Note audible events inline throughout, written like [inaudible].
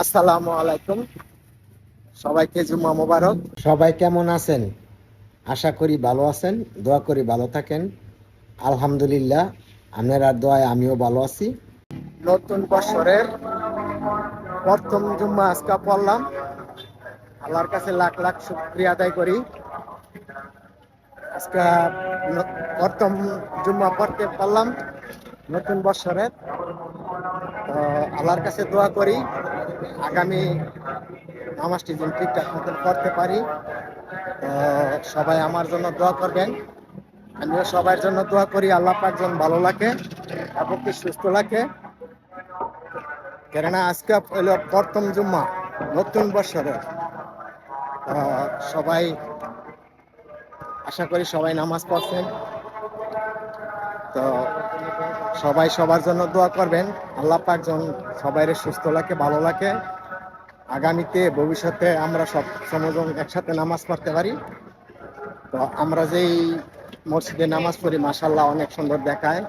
আসসালামু আলাইকুম। সবাইকে জুম্মা মোবারক। সবাই কেমন আছেন? আশা করি ভালো আছেন দোয়া করি ভালো থাকেন। আলহামদুলিল্লাহ আপনারা দোয়ায় আমিও ভালো আছি। নতুন বছরের প্রথম জুম্মা আজকা পড়লাম। আল্লাহর কাছে লাখ লাখ শুক্রিয়া আদায় করি। আজকে প্রথম জুম্মা পড়তে পারলাম নতুন বছরের। আল্লাহর কাছে দোয়া করি। আগামী নামাজটি যেন ঠিকঠাক মতন করতে পারি। সবাই আমার জন্য দোয়া করবেন। আমিও সবার জন্য দোয়া করি, আল্লাহ পাক যেন ভালো লাগে এবং কি সুস্থ লাগে কেননা আজকে হলো প্রথম জুম্মা, নতুন বছরের তো সবাই, আশা করি সবাই নামাজ পড়ছেন। তো সবাই সবার জন্য দোয়া করবেন। আল্লাহ পাক যেন সবাইরে সুস্থ লাগে ভালো লাগে আগামীতে, ভবিষ্যতে আমরা সব সমজন একসাথে নামাজ পড়তে পারি। তো আমরা যেই মসজিদে নামাজ পড়ি মাসাল্লাহ অনেক সুন্দর দেখায়।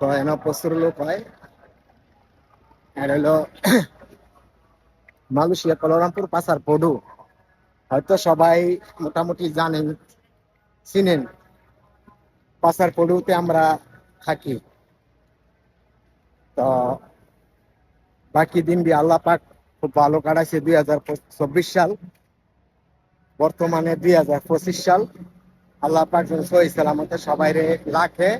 তো এন প্রচুর লোক হয়। আর হলো [coughs] মালয়েশিয়া, কলরামপুর পাসার পডু। হয়তো সবাই মোটামুটি জানেন, চিনেন। পাসার পডুতে আমরা থাকি। তো বাকি দিন দিয়ে আল্লাহ পাক খুব ভালো কাটাইছে দুই হাজার চব্বিশ সাল। বর্তমানে দুই হাজার পঁচিশ সাল। আল্লাহ পাক যেন সহি সালামতে সবাই রে রাখে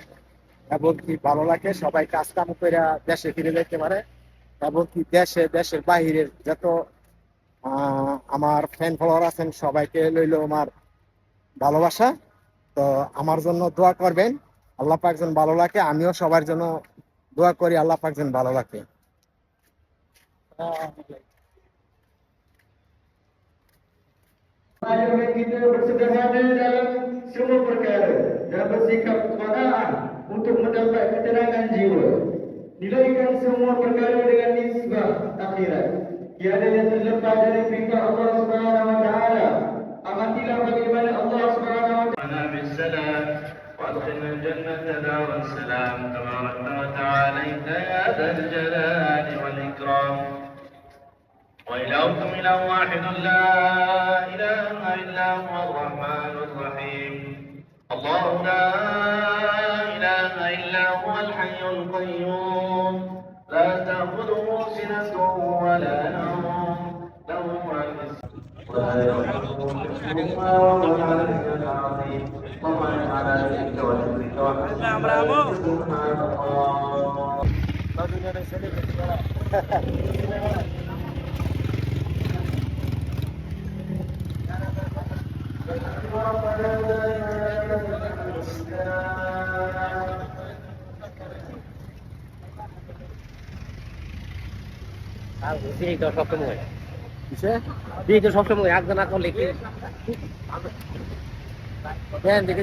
এবং কি ভালো লাগে, সবাই কাজ কাম করে দেশে ফিরে যেতে পারে এবং কি দেশে, দেশের বাহিরের যত আমার ফ্যান ফলোয়ার আছেন সবাইকে লইল আমার ভালোবাসা। তো আমার জন্য দোয়া করবেন। আল্লাহ পাক যেন ভালো লাগে আমিও সবার জন্য দোয়া করি আল্লাহ পাক যেন ভালো লাগে semua perkara dan bersikap kemanaan untuk mendapat ketenangan jiwa. Nilaikan semua perkara dengan nisbah akhirat. Tiada yang terlepas dari perintah Allah Subhanahu وأدخلنا الجنة دار السلام. تبارك وتعالى يا ذا الجلال والإكرام. وإلهكم إله واحد لا إله إلا هو الرحمن الرحيم. الله لا إله إلا هو الحي القيوم. لا تأخذه سنة ولا نوم. له ما في السماوات ولا সবসময়। সবসময় একজন না করলে কি